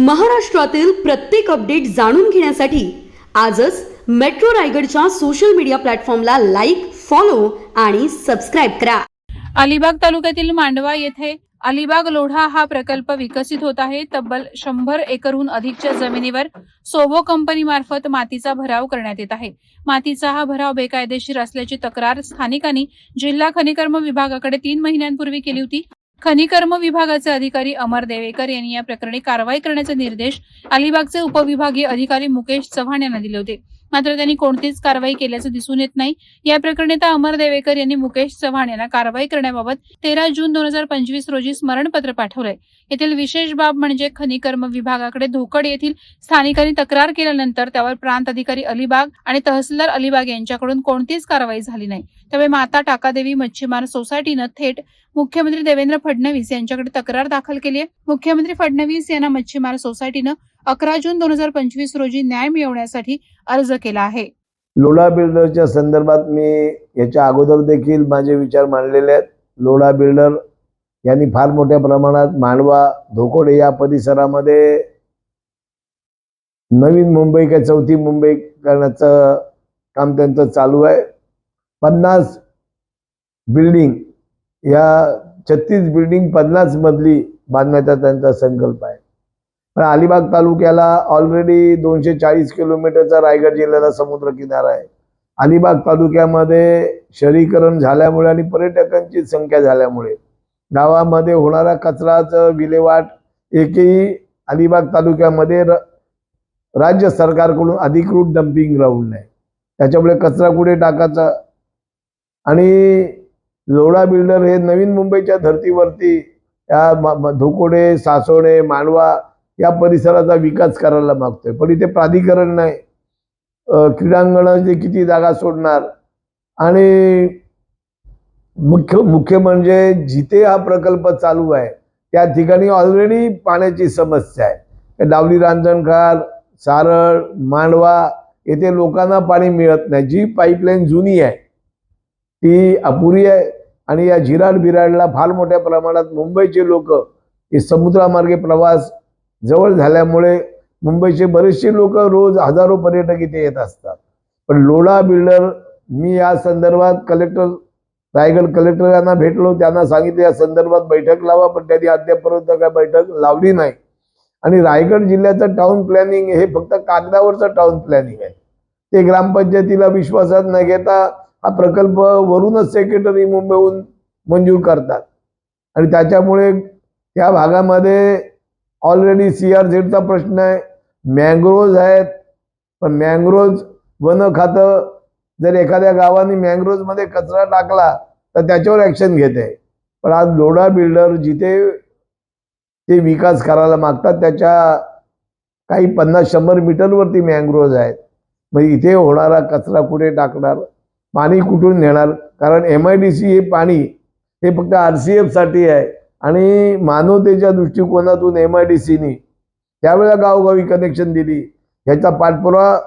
महाराष्ट्रातील प्रत्येक अपडेट जाणून घेण्यासाठी आजच मेट्रो रायगडच्या सोशल मीडिया प्लॅटफॉर्मला लाईक फॉलो आणि सबस्क्राईब करा. अलिबाग तालुक्यातील मांडवा येथे अलिबाग लोढा हा प्रकल्प विकसित होत आहे. तब्बल शंभर एकरहून अधिकच्या जमिनीवर सोबो कंपनीमार्फत मातीचा भराव करण्यात येत आहे. मातीचा हा भराव बेकायदेशीर असल्याची तक्रार स्थानिकांनी जिल्हा खनिकर्म विभागाकडे तीन महिन्यांपूर्वी केली होती. खनिकर्म विभागाचे अधिकारी अमर देवेकर यांनी या प्रकरणी कारवाई करण्याचे निर्देश अलिबागचे उपविभागीय अधिकारी मुकेश चव्हाण यांना दिले होते. मात्र त्यांनी कोणतीच कारवाई केल्याचं दिसून येत नाही. या प्रकरणी आता अमर देवेकर यांनी मुकेश चव्हाण यांना कारवाई करण्याबाबत तेरा जून दोन हजार पंचवीस रोजी स्मरणपत्र पाठवलंय. येथील विशेष बाब म्हणजे खनिकर्म विभागाकडे धोकड येथील स्थानिकांनी तक्रार केल्यानंतर त्यावर प्रांत अधिकारी अलिबाग आणि तहसीलदार अलिबाग यांच्याकडून कोणतीच कारवाई झाली नाही. त्यामुळे माता टाकादेवी मच्छीमार सोसायटीनं थेट मुख्यमंत्री देवेंद्र फडणवीस यांच्याकडे तक्रार दाखल केली आहे मुख्यमंत्री फडणवीस यांना मच्छीमार सोसायटीनं अकरा जून दोन हजार पंचवीस रोजी न्याय मिळवण्यासाठी अर्ज केला आहे. लोढा बिल्डरच्या संदर्भात मी याच्या अगोदर देखील माझे विचार मांडलेले आहेत. लोढा बिल्डर यांनी फार मोठ्या प्रमाणात मांडवा धोकोडे या परिसरामध्ये नवीन मुंबई काय चौथी मुंबई करण्याचं काम त्यांचं चालू आहे. पन्नास बिल्डिंग या छत्तीस बिल्डिंग पन्नास मधली बांधण्याचा त्यांचा संकल्प आहे. पण अलिबाग तालुक्याला ऑलरेडी दोनशे चाळीस किलोमीटरचा रायगड जिल्ह्याला समुद्र किनारा आहे. अलिबाग तालुक्यामध्ये शहरीकरण झाल्यामुळे आणि पर्यटकांची संख्या झाल्यामुळे गावामध्ये होणारा कचराचं विल्हेवाट एकही अलिबाग तालुक्यामध्ये र राज्य सरकारकडून अधिकृत डम्पिंग ग्राउंड नाही. त्याच्यामुळे कचरा कुठे टाकायचा? आणि लोडा बिल्डर हे नवीन मुंबईच्या धर्तीवरती या धोकोडे सासवडे मांडवा या परिसराचा विकास करायला मागतोय. पण इथे प्राधिकरण नाही. क्रीडांगणाची किती जागा सोडणार? आणि मुख्य मुख्य म्हणजे जिथे हा प्रकल्प चालू आहे त्या ठिकाणी ऑलरेडी पाण्याची समस्या आहे. डावली रांजणकार सारळ मांडवा येथे लोकांना पाणी मिळत नाही. जी पाईपलाईन जुनी आहे ती अपुरी आहे. आणि या झिराड बिराडला फार मोठ्या प्रमाणात मुंबईचे लोक हे समुद्रामार्गे प्रवास जवळ झाल्यामुळे मुंबईचे बरेचसे लोक रोज हजारो पर्यटक इथे येत असतात. पण लोढा बिल्डर मी या संदर्भात कलेक्टर रायगड कलेक्टर यांना भेटलो त्यांना सांगितलं या संदर्भात बैठक लावा पण त्यांनी अद्यापपर्यंत काय बैठक लावली नाही. आणि रायगड जिल्ह्याचं टाउन प्लॅनिंग हे फक्त कागदावरचं टाउन प्लॅनिंग आहे. ते ग्रामपंचायतीला विश्वासात न घेता हा प्रकल्प वरूनच सेक्रेटरी मुंबईहून मंजूर करतात. आणि त्याच्यामुळे त्या भागामध्ये ऑलरेडी सी आर झेडचा प्रश्न आहे. मँग्रोव्ज आहेत. पण मँग्रोव्ज वन खातं जर एखाद्या गावाने मँग्रोव्जमध्ये कचरा टाकला तर त्याच्यावर ॲक्शन घेते. पण आज लोढा बिल्डर जिथे ते विकास करायला मागतात त्याच्या काही पन्नास शंभर मीटरवरती मँग्रोव्ज आहेत. मग इथे होणारा कचरा कुठे टाकणार? पाणी कुठून नेणार? कारण एम आय डी सी हे पाणी हे फक्त आर सी एफसाठी आहे. आणि मानवतेच्या दृष्टिकोनातून एम आय डी सीनी त्यावेळेला गावोगावी कनेक्शन दिली. ह्याचा पाठपुरावा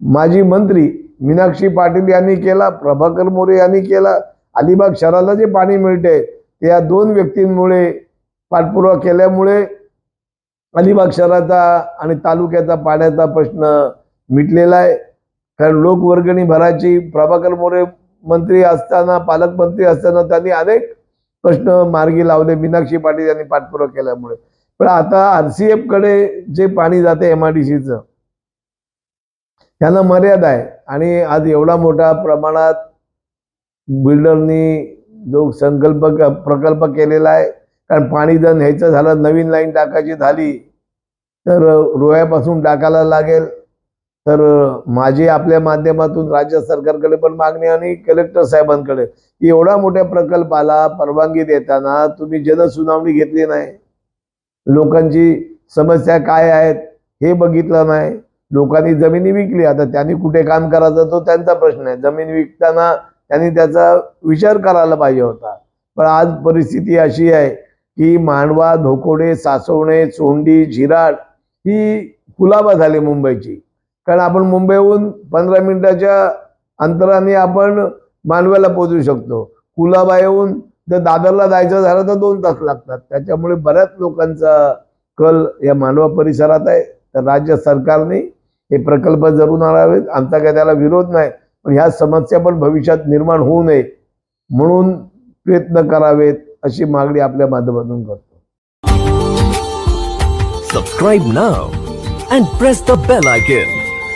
माजी मंत्री मीनाक्षी पाटील यांनी केला प्रभाकर मोरे यांनी केला. अलिबाग शहराला जे पाणी मिळते ते या दोन व्यक्तींमुळे पाठपुरावा केल्यामुळे अलिबाग शहराचा आणि तालुक्याचा पाण्याचा प्रश्न मिटलेला आहे. कारण लोकवर्गणी भराची प्रभाकर मोरे मंत्री असताना पालकमंत्री असताना त्यांनी अनेक प्रश्न मार्गी लावले मीनाक्षी पाटील यांनी पाठपुरावा केल्यामुळे. पण आता आर सी कडे जे पाणी जाते एम आय डी सीचं त्यांना मर्यादा आहे. आणि आज एवढा मोठा प्रमाणात बिल्डरनी जो संकल्प प्रकल्प केलेला आहे कारण पाणी जर न्यायचं झालं नवीन लाईन टाकायची झाली तर रोह्यापासून टाकायला लागेल. तर माझी आपल्या माध्यमातून राज्य सरकारकडे पण मागणी आणि कलेक्टर साहेबांकडे एवढा मोठ्या प्रकल्पाला परवानगी देताना तुम्ही जनसुनावणी घेतली नाही. लोकांची समस्या काय आहेत हे बघितलं नाही. लोकांनी जमिनी विकली. आता त्यांनी कुठे काम करायचं तो त्यांचा प्रश्न आहे. जमीन विकताना त्यांनी त्याचा विचार करायला पाहिजे होता. पण आज परिस्थिती अशी आहे की मांडवा धोकोडे सासवणे चोंडी झिराड ही कुलाबा झाली मुंबईची. कारण आपण मुंबईहून पंधरा मिनिटाच्या अंतराने आपण मानव्याला पोहोचू शकतो. कुलाबा येऊन जर दादरला जायचं झालं तर दोन तास लागतात. त्याच्यामुळे बऱ्याच लोकांचा कल या मानवा परिसरात आहे. तर राज्य सरकारने हे प्रकल्प जरूर आणावेत. आमचा काय त्याला विरोध नाही. पण ह्या समस्या पण भविष्यात निर्माण होऊ नये म्हणून प्रयत्न करावेत अशी मागणी आपल्या माध्यमातून करतो. Subscribe now and press the bell icon